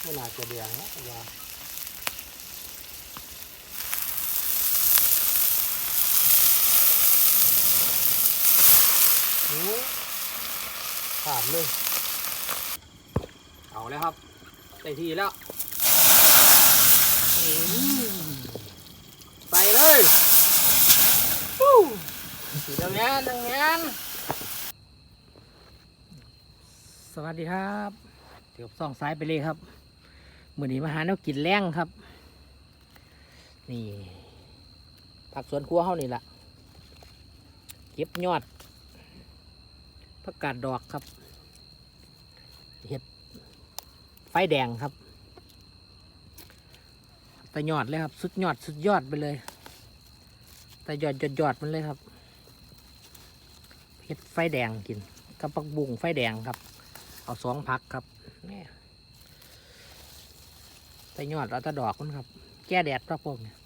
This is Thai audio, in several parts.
ไม่น่าจะแดงนะยาโอ้ขาดเลย เอาแล้วครับใส่ทีแล้วใส่เลยดังงานดังงานสวัสดีครับเดี๋ยวส่องซ้ายไปเลยครับ มือนี้มาหาแนวกินแรงครับ นี่ผักสวนครัวเขานี่แหละเก็บยอดผักกาดดอกครับเห็ดไฟแดงครับแต่ยอดเลยครับ สุดยอดสุดยอดไปเลย แต่ยอดยอดยอดมันเลยครับเห็ดไฟแดงกินกับปักบุงไฟแดงครับ เอาสองพักครับนี่ แต่ยอดเอาตะดอกมันครับ แก้แดดครับพวกเนี่ย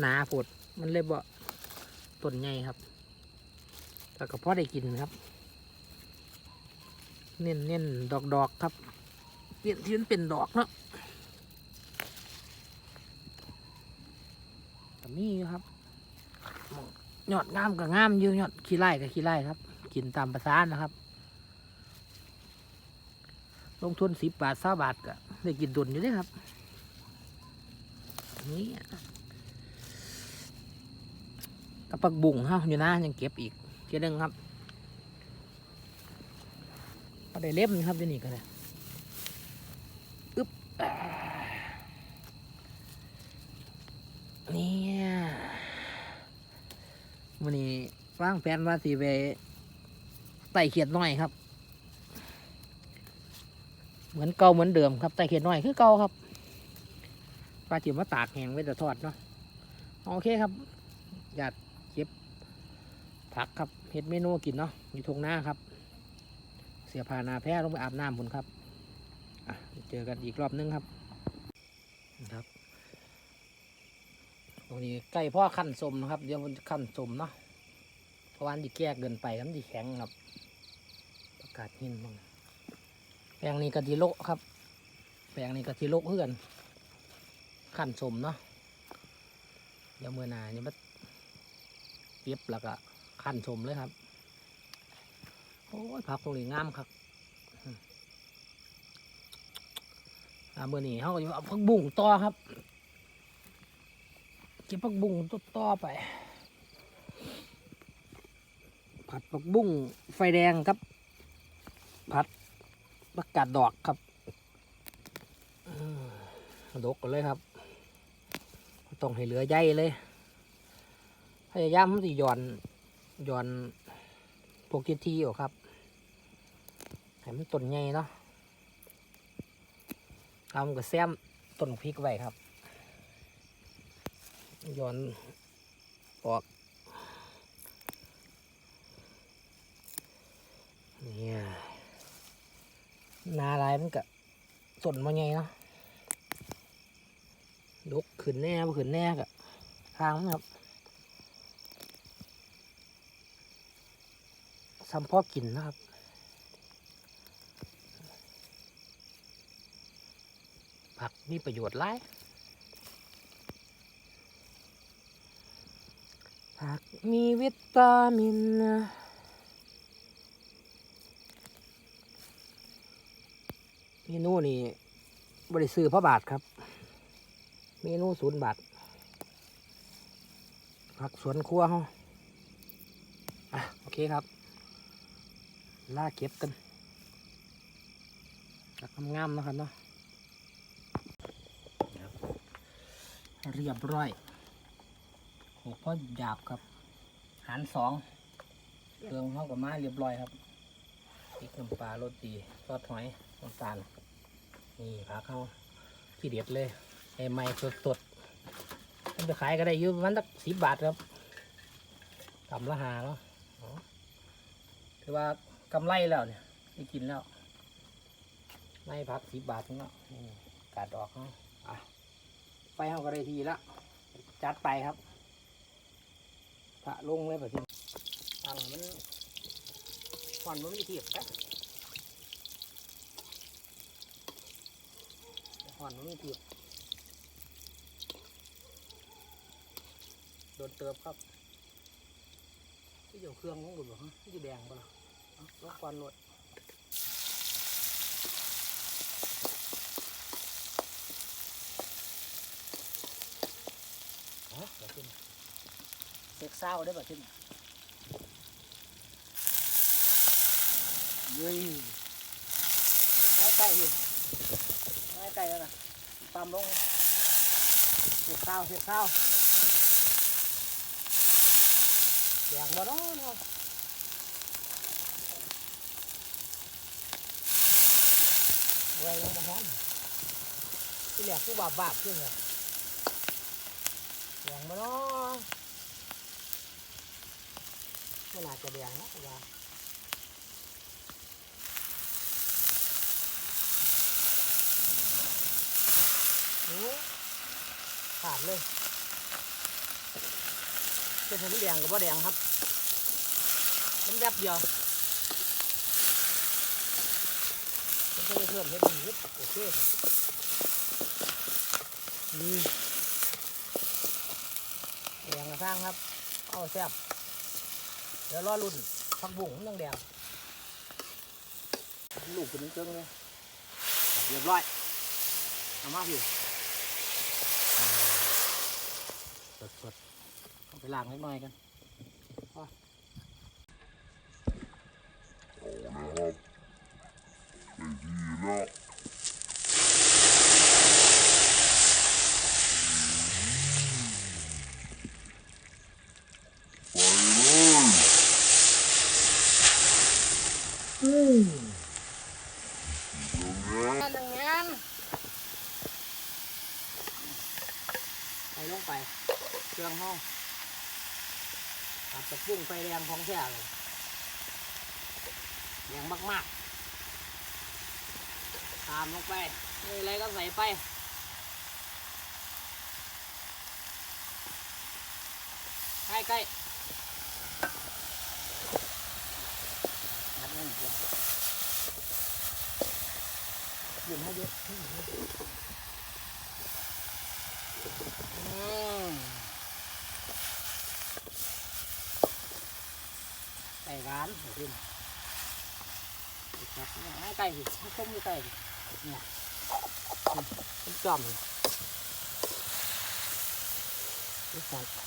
หนาปวดมันเลยบ่ต้นใหญ่ครับแต่ก็พอได้กินครับ เน้นเน้นดอกดอกครับเปลี่ยนที่มันเป็นดอกเนาะแต่มีอยู่ครับยอดงามกับงามอยู่ยอดขี้ไร่กับขี้ไร่ครับ กินตามภาษานนะครับ ลงทุนสิบบาทเศบาทก็ได้กินดุนอยู่เด้วยครับ นี่กับปักบุ่งเฮาอยู่นะยังเก็บอีกเทียหนึงครับก็ได้เล็บนี่ครับที่นี่ก็เลยอึ๊บนี่วันนี้วางแผนว่าสิไป ไต่เขียดน้อยครับ เหมือนเก่าเหมือนเดิมครับไต่เขียดน้อยคือเก่าครับปลาจิ๋วมาตากแห้งไว้แต่ทอดเนาะโอเคครับอยากเก็บผักครับเห็ดเมนูกินเนาะอยู่ทงหน้าครับ เสียพานาแพ้ลงไปอาบน้ำคุณครับอะเจอกันอีกรอบนึงครับครับตรงนี้ใกล้พ่อขั้นสมนะครับ เดี๋ยวมันขั้นสมเนาะเพราะว่ามันดีแก่เกินไปครับมันดีแข็งครับ กาศหินบ้างแปลงนี้กะทิโลครับ แปลงนี้กะทิโลเพื่อนขั้นสมเนาะเดี๋ยวมือนาเนี่ยมันเก็บแล้วก็ขั้นสมเลยครับ โอ้ยผักตรงนี้งามครับอืมอ่ามือนี้เขาก็จะเอาผักบุ้งต่อครับเก็บผักบุ้งต่อต่อไปผัดผักบุ้งไฟแดงครับ ผักกาดดอกครับดกกันเลยครับต้องให้เหลือใยเลย พยายามมันสิหย่อนหย่อนพวกที่ที่ออกครับให้มันต้นใหญ่เนาะทำกับแซมต้นพริกไว้ครับย้อนออกเนี่ย นาลายมันก็ต้นมาไงเนาะลุกขึ้นแน่ขึ้นแน่กะทางมันครับซ้ำพ่อกินนะครับผักมีประโยชน์หลายผักมีวิตามินนะเมนูนี่บริซื้อพระบาทครับ เมนูศูนย์บาทผักสวนครัวเขาอะโอเคครับ ล่าเก็บกันผักงามๆนะครับเนาะเรียบร้อยหกพ่อหยาบครับ หารสองเครื่องเข้ากับมาเรียบร้อยครับพริกน้ำปลาโรตีซอสหอยน้ำตาล นี่ผักเข้าที่เด็ดเลยไอ้ไม้สดสดๆมันไปขายก็ได้อยืมวันละสิบบาทครับกำละหาเนาะถือว่ากำไรแล้วเนี่ยได้กินแล้ว ไม่พักสิบบาทเนาะกาดดอกเนาะอะไปเข้าก็ได้ทีละจัดไปครับพระลงเลยแบบนี้เอาตั้งมันควันมันไม่เทียบกัน ควันมันไม่เทียบโดนเติบครับที่เดี๋ยวเครื่องของดูบ่ฮะที่แดงปะล่ะเอกควันหนวดเดี๋ยวขึ้นเซ็กเศร้าได้ป่ะขึ้นเฮ้ยใกล้ใกล้ พี่ใกลแล้วนะปั๊มลงเซ็กเศร้าวเซ็กเศร้าแดงบ่เนาะเนาะไว้ยังบ่ฮ้อนที่แหลกผู้บาบบาบขึ้นเลยแดงบ่เนาะไม่น่าจะแดงนะว่า ขาดเลยเป็นทำแดงกับว่าแดงครับเป็นแวบเดียวมันก็จะเพิ่มให้ดีขึ้นโอเคนี่แดงกระซ้างครับ เอาแซ่บเดี๋ยวรอรุ่นผักบุ้งมันยังแดงลูกเป็นเครื่องเลยเรียบร้อยเอามาพี่สดสดๆเอา ไปล้างนิดหน่อยกัน นะครับได้ดีแล้วไปเลยเดี๋ยวนะ หนึ่งงานใส่ลงไป เครื่องห้องตัดตะ พุ่งไฟแดงของแท้เลยแดงมากๆ ตามลงไปมีอะไรก็ใส่ไปใกล้ใกล้ดนั่นเดียวหยุ่มให้เยอะอืม ไก่ร้านเดี๋ยวขึ้นไก่จับเนี่ยไก่สิไม่ต้มไม่ไก่สิเนี่ยเป็นจอมเลยนี่สันก็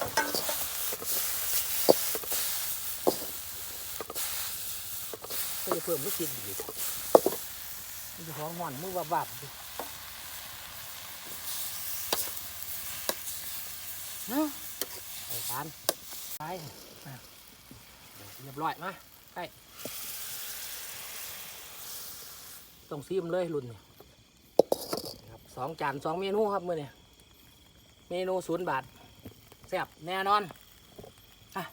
จะ เพิ่มลูกกินอีกมันจะของหอนมือบับๆดิเนาะไก่ร้านไปอะเรียบร้อยมาใกล้ต้องซีมเลยรุ่นนี่ครับสองจานสองเมนูครับมื่อนี้เมนูศูนย์บาทแซ่บแน่นอนอะ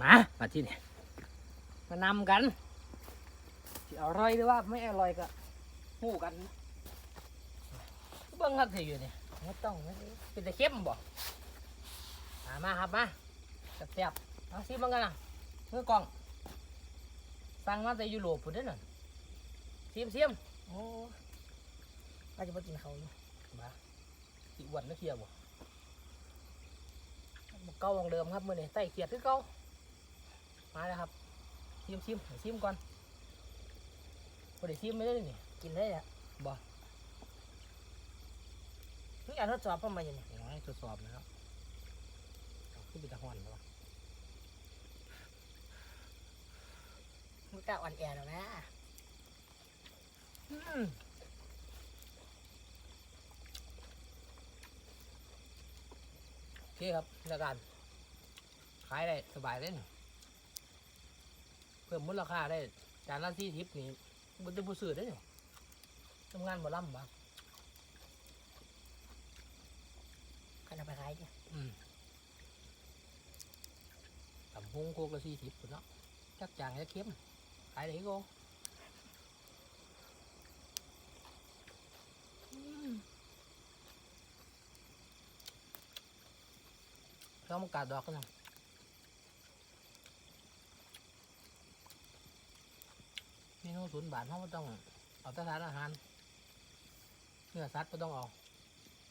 มามาที่นี่มานำกันอร่อยหรือว่าไม่อร่อยก็หู้กันเบิ้งครับที่อยู่นี่ไม่ต้องเป็นต่เข้มบ่มามาครับมา แซ่บๆเอาซิมมันกันนะมือกล่อง สั่งมาแต่ยุโรปพุ่นเด้อนั่นซิมซิมโอ้อาจจะมากินเขาอยู่มาสิอ้วนนักเทียบบ่บ่เก่าของเดิมครับมื้อนี้ไต้เกียดคือเก่ามาแล้วครับซิมซิมให้ซิมก่อนบ่ได้ซิมไม่ได้นี่กินได้อะบ่นี่การทดสอบประมาณยังไงน้อยทดสอบนะครับเอาขึ้นไปตะฮ้อนแล้ววะ มันกล้าอ่อนแอแล้วนะอืมโอเคครับแล้วกัน ขายได้สบายเลยนี่เพิ่มมูลค่าได้จานละที่ทิปนี่มันจะผู้ซื้อได้เนี่ยทำงานบ่ล่ำบ่กันเอาไปขายเนี่ยอืมตำฮงโคกละสี่ทิปพุ่นเนาะจักจางจะเข้มขายไหนกูเรามากาดดอกกันนะเมนูศูนย์บาทเขาต้องเอาแต่านอาหารเนื้อสัตว์ก็ต้องเอา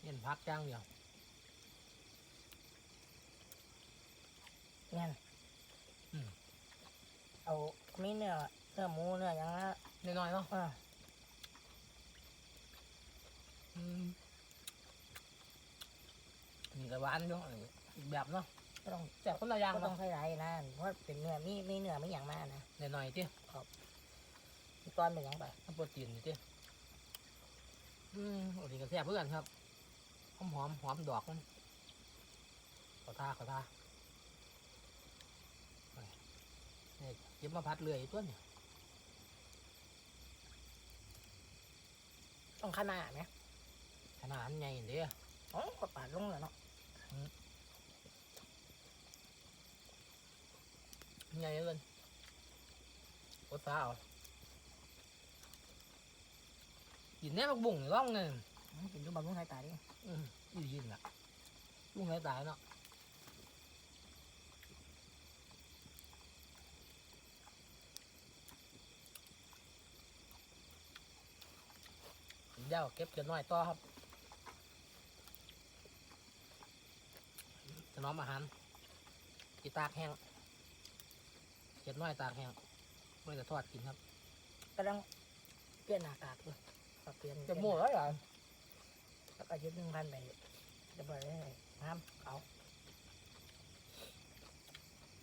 เน้นพักจ้างเดียวเงี้ยเอา มีเนื้อเนื้อหมูเนื้อหยังละน้อยๆเนาะเอออืมนี่ก็หวานอยู่อีกแบบเนาะก็ต้องแต่คนละอย่างก็ต้อเนาะงใช้ไรนะเพราะเป็นเนื้อมีมีเนื้อไม่อย่างมากนะหน่อยๆที่มีก้อนเป็นหยังไปน้ำโปรตีนนี่ที่อืมโอ้ดีก็แซ่บเพื่อนครับหอมหอมๆหอมดอกมันขอท่าขอท่าไปนี่ เก็บมาพัดเรื่อยตัวเนี่ยต้องขนาดไหมขนาดใหญ่เด้ออ๋อก็ปาดลงแล้วเนาะใหญ่เลยกดฟ้าเอากินแน่มักบุ่งนี่ร่องเนี่ยอืมกินทุกบำรุงสายตาดิอืมอียินล่ะลุงไหนตายเนาะ เดี๋ยวเก็บจะน้อยต่อครับถนอมอาหารกีตากแห้งเก็บน้อยตากแห้งไม่จะทอดกินครับกำลังเปลี่ยนหน้ากากอยู่ก็เปลี่ยนจะหมดแล้วเหรอแล้วก็ยึดหนึ่งพันไปจะเบิดได้เลยน้ำเขา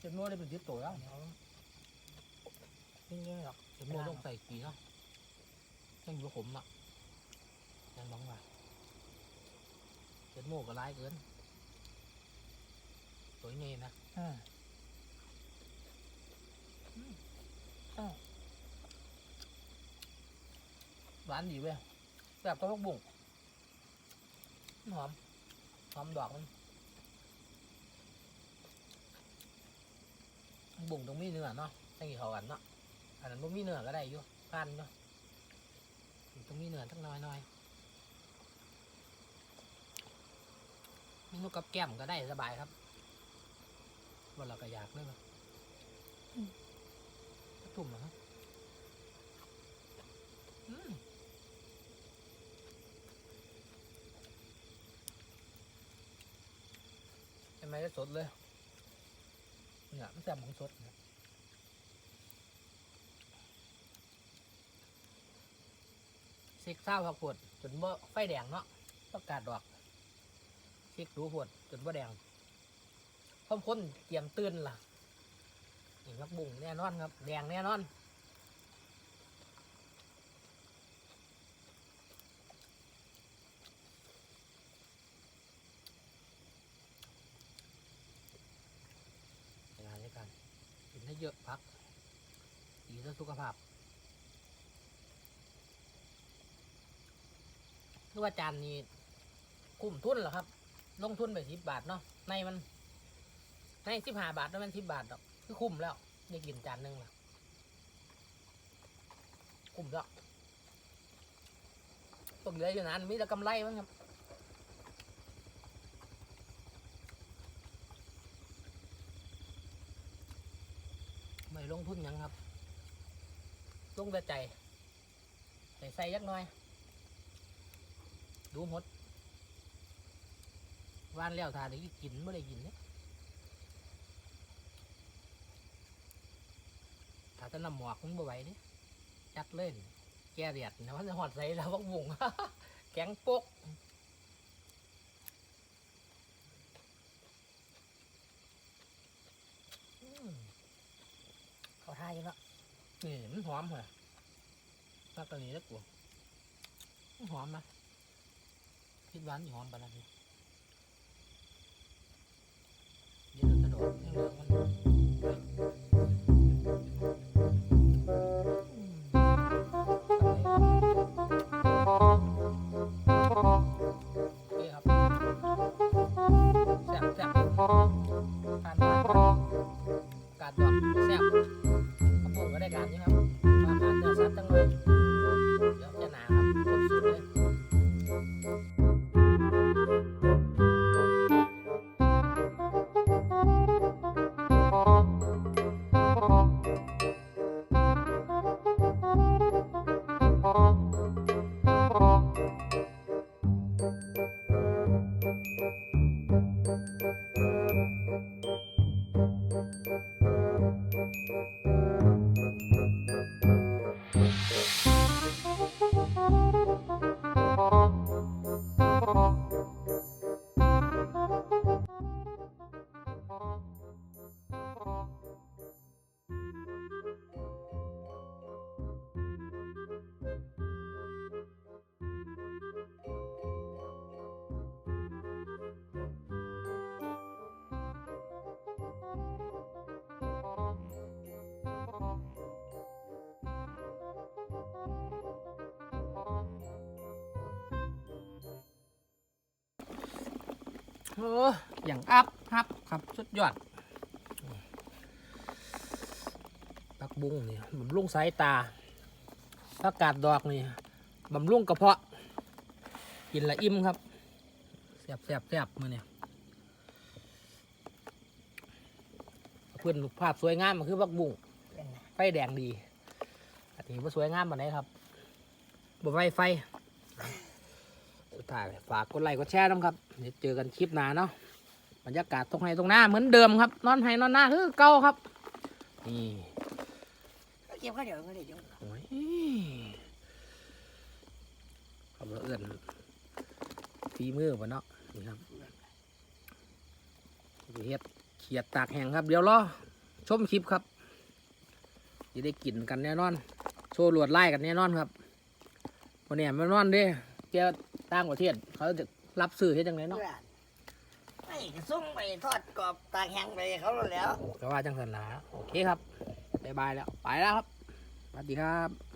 จะหมดได้เป็นทิศตัวแล้วเดี๋ยวยิ่งยิ่งๆหรอกจะหมดต้องใส่กี่เนาะยังอยู่ขมอะ ยังบ้องว่าเจ็ดโมก็ร้ายเกินสวยเงยนะอืมหวานดีเว้ยแบบต้นพวกบุ่งหอม หอมดอกมันบุ่งตรงมีเนื้อเนาะตั้งกี่เขากันเนาะอันนั้นบ่มีเนื้อก็ได้อยู่พันเนาะตรงมีเนื้อทั้งน้อยน้อย มีนกกับแก้มก็ได้สบายครับวันเราก็อยากเลยมั้ยตุ่มเหรอครับทำไมก็สดเลยเนี่ยไม่แซ่บของสดเนี่ยเซ็กเศร้าพักปวดจนว่าไฟแดงเนาะประกาศดอก เซ็กดูปวดจนว่าแดงพร้อมคนเตรียมตื่นล่ะนี่พักบุ้งแน่นอนครับ แดงแน่นอนในงานด้วยกันกินให้เยอะพักดีต่อสุขภาพคือว่าจานนี้คุ้มทุนเหรอครับ ลงทุนไปสิบบาทเนาะในมันในสิบห้าบาทแล้วมันสิบบาทดอก คือคุ้มแล้ว ได้กินจานหนึ่งละคุ้มแล้วตกเหลืออยู่นั้นมีแต่กำไรมั้งครับไม่ลงทุนยังครับ ลงแต่ใจใส่ใส่ยักน่อย ดูหมด วานแล้วทานได้กินไม่ได้กินเนี่ยถ้าจะนำหมวกมันบ่ไหวเนี่ยจัดเล่น แก่เดียดนะมันจะหอดใส่แล้วพักบุงแกงปกเขาทาอยู่เนาะนี่มันหอมเหรอนักตัวนี้แล้วกูหอมนะคิดหวานี่หอมปานนั้น นี่เดี๋ยวจะกระโดดให้เหลืองมัน โอ้อย่างอัพฮับครับสุดยอดปักบุ้งนี่บำรุงสายตาผักกาดดอกนี่บำรุงกระเพาะ กินละอิ่มครับแซ่บแซ่บแซ่บมือเนี่ยเพื่อนรูปภาพสวยงามมันคือปักบุ้งเป็นไงไฟแดงดีอันนี้ว่าสวยงามมาไหนครับบ่ไฟไฟ สุดท้ายฝากกดไลค์กดแชร์น้ำครับเดี๋ยวเจอกันคลิปหน้าเนาะบรรยากาศตรงไหนตรงหน้าเหมือนเดิมครับ นอนไห้นอนหน้าคือเก่าครับนี่เก็บข้าวเดี๋ยวก็ได้จังโอ้ยขับรถเอื่อนฝีมือปะเนาะนี่ครับเฮ็ดเขียดตากแห้งครับ เดี๋ยวรอชมคลิปครับจะได้กินกันแน่นอน โชว์ลวดไล่กันแน่นอนครับวันนี้มันนอนด้เจ้า ต่างประเทศเขาจะรับซื้อเฮ็ดจังไงเนาะ เพื่อนไอ้ก็ส่งไปทอดกรอบตากแห้งไปเขาแล้ว ก็ว่าจังสันนะโอเคครับ บ๊ายบายแล้ว ไปแล้วครับ สวัสดีครับ